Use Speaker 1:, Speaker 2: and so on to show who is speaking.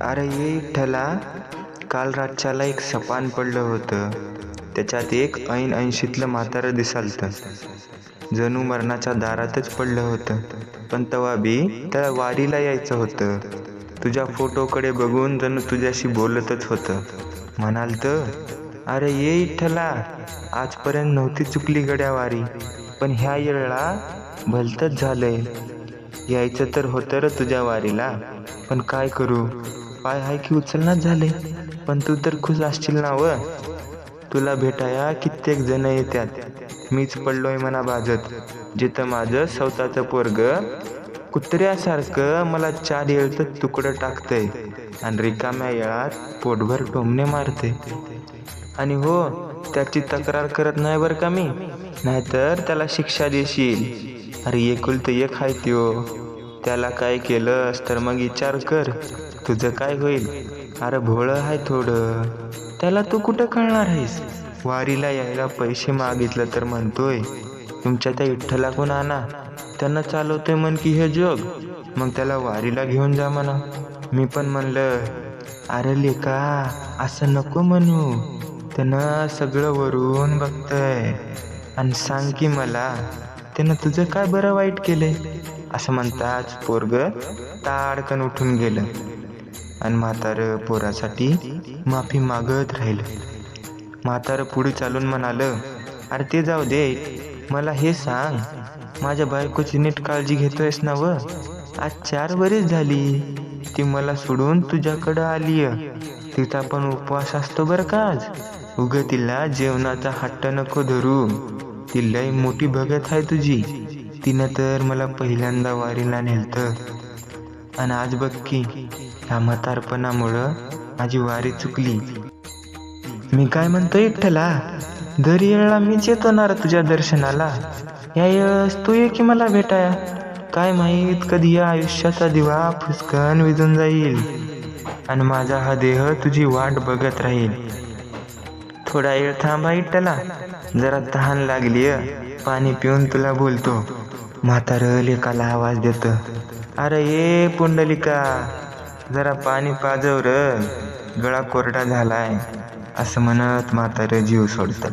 Speaker 1: अरे ये ठला काल रातच्याला एक सपान पडलं होतं. त्याच्यात एक ऐन ऐंशीतलं म्हातारं दिसालतं. जणू मरणाच्या दारातच पडलं होतं. पण तवा बी त्याला वारीला यायचं होतं. तुझ्या फोटोकडे बघून जणू तुझ्याशी बोलतच होतं. म्हणाल तर अरे ये इठ्ठला आजपर्यंत नव्हती चुकली गड्या वारी पण ह्या येळला भलतच झालंय. यायचं तर होतं र तुझ्या वारीला पण काय करू? पाय हाय की उचलनाच झाले? पण तू तर खुश असशील ना व? तुला भेटाया कित्येक जण येतात मीच पडलोय म्हणा बाजत जिथं माझं स्वतःचं पोरग कुत्र्यासारखं मला चार येळचं तुकडं टाकतंय आणि रिकाम्या येळात पोटभर टोमणे मारते आणि हो त्याची तक्रार करत नाही बरं का मी? नाहीतर त्याला शिक्षा देशील. अरे एकुलतं एक आहे त्यो. त्याला काय केलंस? तर मग विचार कर. तुझं काय होईल? अरे भोळं आहे थोडं. त्याला तू कुठं कळणार आहेस? वारीला यायला पैसे मागितलं तर म्हणतोय तुमच्या त्या विठ्ठलाकडून आणा. त्यांना चालवतोय म्हण की हे जग. मग त्याला वारीला घेऊन जा म्हणा. मी पण म्हणलं अरे लेका असं नको म्हणू. त्यानं सगळं वरून बघतंय. आणि सांग की मला त्यानं तुझं काय बरं वाईट केलंय? असं म्हणताच पोरग ताडकन उठून गेलं. आणि म्हातारं पोरासाठी माफी मागत राहिलं. म्हातारं पुढे चालून म्हणालं अरे ते जाऊ दे मला हे सांग. माझ्या बायकोची नीट काळजी घेतोयस ना व? आज चार वरीच झाली. ती मला सोडून तुझ्याकडं आलीय. तिचा पण उपवास असतो बरं का आज? उग तिला जेवणाचा हट्ट नको धरू. ती लय मोठी भगत आहे तुझी. तिनं तर मला पहिल्यांदा वारीला नेलतं. आणि आज बघ की ह्या म्हातारपणामुळं माझी वारी चुकली. मी काय म्हणतो एकट्याला? दर येळा मीच येतो ना तुझ्या दर्शनाला. या यस तू ये की मला भेटाया. काय माहीत कधी या आयुष्याचा दिवा फुसकन विजून जाईल. आणि माझा हा देह तुझी वाट बघत राहील. थोडा वेळ थांबा इटला. जरा तहान लागली पाणी पिऊन तुला बोलतो. म्हातार लेकाला आवाज देत. अरे ये पुंडलिका जरा पाणी पाजव र गळा कोरडा झालाय. असं म्हणत म्हातारं जीव सोडतात